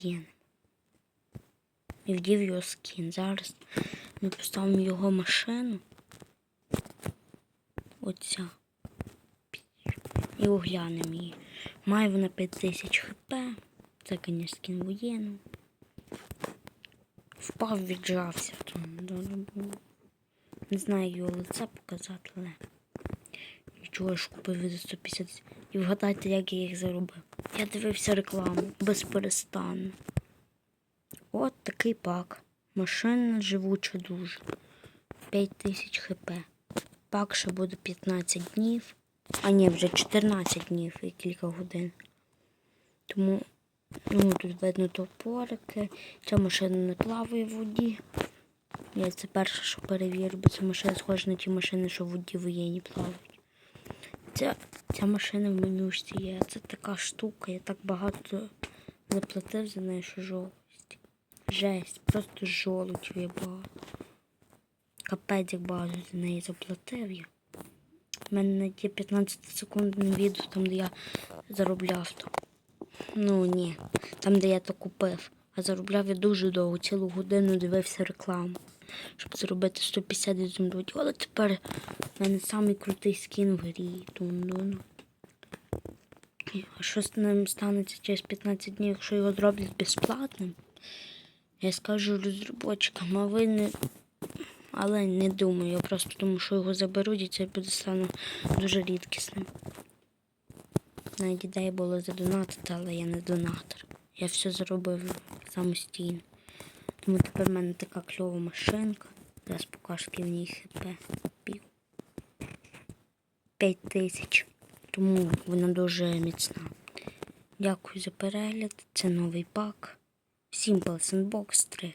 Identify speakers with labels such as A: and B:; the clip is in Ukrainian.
A: Єн. І вдів його скін. Зараз ми поставимо його машину. Оця. І оглянемо її. Має вона 5000 хп. Це, звісно, скін воєнний. Впав, віджався. Там. Не знаю його лице показати, але нічого ж купив за 150. І вгадайте, як я їх заробив. Я дивився рекламу без перестану. От такий пак. Машина живуча дуже. 5000 хп. Пак ще буде 15 днів. А ні, вже 14 днів і кілька годин. Тому ну, тут видно топорики. Ця машина не плаває в воді. Я це перше, що перевірю, бо ця машина схожа на ті машини, що в воді воєнні плавають. Ця, ця машина в менюшці є. Це така штука, я так багато заплатив за неї, що жовтість. Жесть, просто жолудів є багато. Капець, як багато за неї заплатив я. У мене є 15 секундне відео, там де я заробляв то. Ну ні, там де я то купив. А заробляв я дуже довго, цілу годину дивився рекламу, щоб заробити 150 ізумрудів. Але тепер в мене самий скін в грі. А що з ним станеться через 15 днів, якщо його зроблять безплатним? Я скажу розробочикам, а ви не. Але не думаю, я просто думаю, що його заберуть і це буде стане дуже рідкісним. Навіть ідея була задонатити, але я не донатор. Я все зробив самостійно. Тому тепер в мене така кльова машинка. Зараз покажу, в ній хп. Пів. П'ять тисяч. Тому вона дуже міцна. Дякую за перегляд. Це новий пак. Simple Sandbox 3.